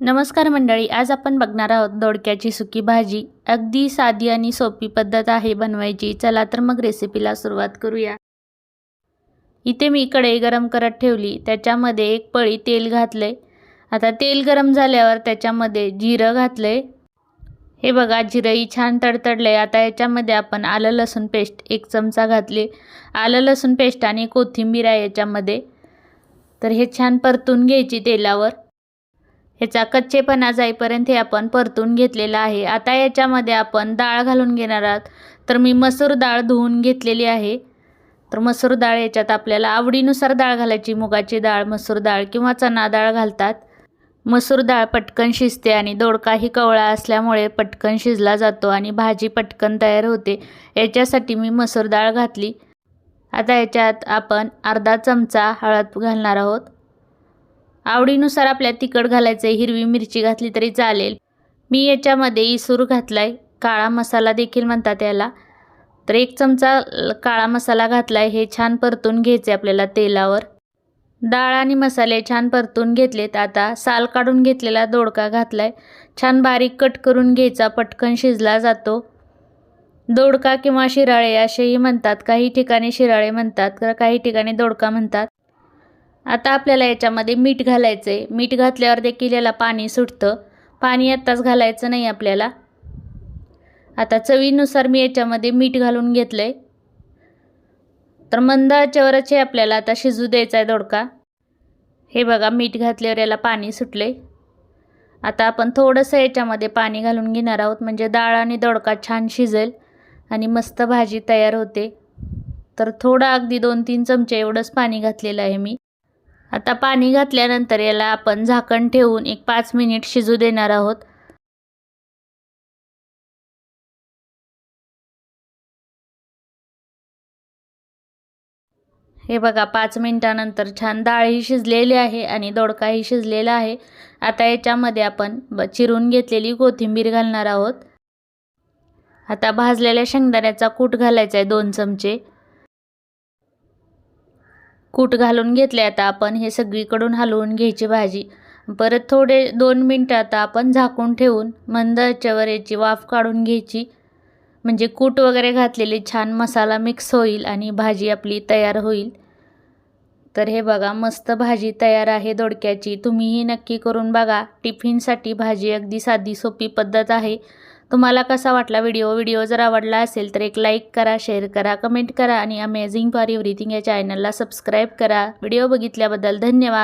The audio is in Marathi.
नमस्कार मंडळी आज आपण बघणार आहोत दोडक्याची सुकी भाजी. अगदी साधी आणि सोपी पद्धत आहे बनवायची. चला तर मग रेसिपीला सुरुवात करूया. इथे मी कढई गरम करत ठेवली. त्याच्यामध्ये एक पळी तेल घातले आता तेल गरम झाल्यावर त्याच्यामध्ये जिरं घातले हे बघा जिरंही छान तडतडले आता याच्यामध्ये आपण आलं लसूण पेस्ट एक चमचा घातले. आलं लसूण पेस्ट आणि कोथिंबीर आहे याच्यामध्ये. तर हे छान परतून घ्यायची तेलावर. ह्याचा कच्चेपणा जाईपर्यंत हे आपण परतून घेतलेला आहे. आता याच्यामध्ये आपण डाळ घालून घेणार आहात. तर मी मसूर डाळ धुवून घेतलेली आहे. तर मसूर डाळ याच्यात आपल्याला आवडीनुसार डाळ घालायची. मुगाची डाळ मसूर डाळ किंवा चणा डाळ घालतात. मसूर डाळ पटकन शिजते आणि दोडकाही कवळा असल्यामुळे पटकन शिजला जातो आणि भाजी पटकन तयार होते. याच्यासाठी मी मसूर डाळ घातली. आता याच्यात आपण अर्धा चमचा हळद घालणार आहोत. आवडीनुसार आपल्या तिखट घालायचं आहे हिरवी मिरची घातली तरी चालेल. मी याच्यामध्ये इसूर घातला आहे काळा मसाला देखील म्हणतात याला. तर एक चमचा काळा मसाला घातला आहे हे छान परतून घ्यायचे आपल्याला तेलावर. डाळ आणि मसाले छान परतून घेतलेत. आता साल काढून घेतलेला दोडका घातला आहे छान बारीक कट करून घ्यायचा पटकन शिजला जातो. दोडका किंवा शिराळे असेही म्हणतात. काही ठिकाणी शिराळे म्हणतात तर काही ठिकाणी दोडका म्हणतात. आता आपल्याला याच्यामध्ये मीठ घालायचं आहे मीठ घातल्यावर देखील याला पाणी सुटतं. पाणी आत्ताच घालायचं नाही आपल्याला. आता चवीनुसार मी याच्यामध्ये मीठ घालून घेतलं आहे तर मंद आचेवरच हे आपल्याला आता शिजू द्यायचा आहे दोडका. हे बघा मीठ घातल्यावर याला पाणी सुटले आता आपण थोडंसं याच्यामध्ये पाणी घालून घेणार आहोत. म्हणजे डाळ आणि दोडका छान शिजेल आणि मस्त भाजी तयार होते. तर थोडं अगदी दोन तीन चमचे एवढंच पाणी घातलेलं आहे मी. आता पाणी घातल्यानंतर याला आपण झाकण ठेवून एक पाच मिनिट शिजू देणार आहोत. हे बघा पाच मिनिटानंतर छान डाळही शिजलेली आहे आणि दोडकाही शिजलेला आहे. आता याच्यामध्ये आपण चिरून घेतलेली कोथिंबीर घालणार आहोत. आता भाजलेल्या शेंगदाण्याचा कूट घालायचा आहे दोन चमचे. कूट घालून घेतले. आता आपण हे सगळीकडून हलवून घ्यायची भाजी. परत थोडे दोन मिनटं आता आपण झाकून ठेवून मंद याच्यावर याची वाफ काढून घ्यायची. म्हणजे कूट वगैरे घातलेली छान मसाला मिक्स होईल आणि भाजी आपली तयार होईल. तर हे बघा मस्त भाजी तयार आहे दोडक्याची. तुम्हीही नक्की करून बघा. टिफिनसाठी भाजी अगदी साधी सोपी पद्धत आहे. तुम्हाला कसा वाटला व्हिडिओ व्हिडिओ जर आवडला असेल तर एक लाईक करा शेअर करा कमेंट करा आणि अमेझिंग फॉर एव्हरीथिंग या चॅनलला सबस्क्राईब करा. व्हिडिओ बघितल्याबद्दल धन्यवाद.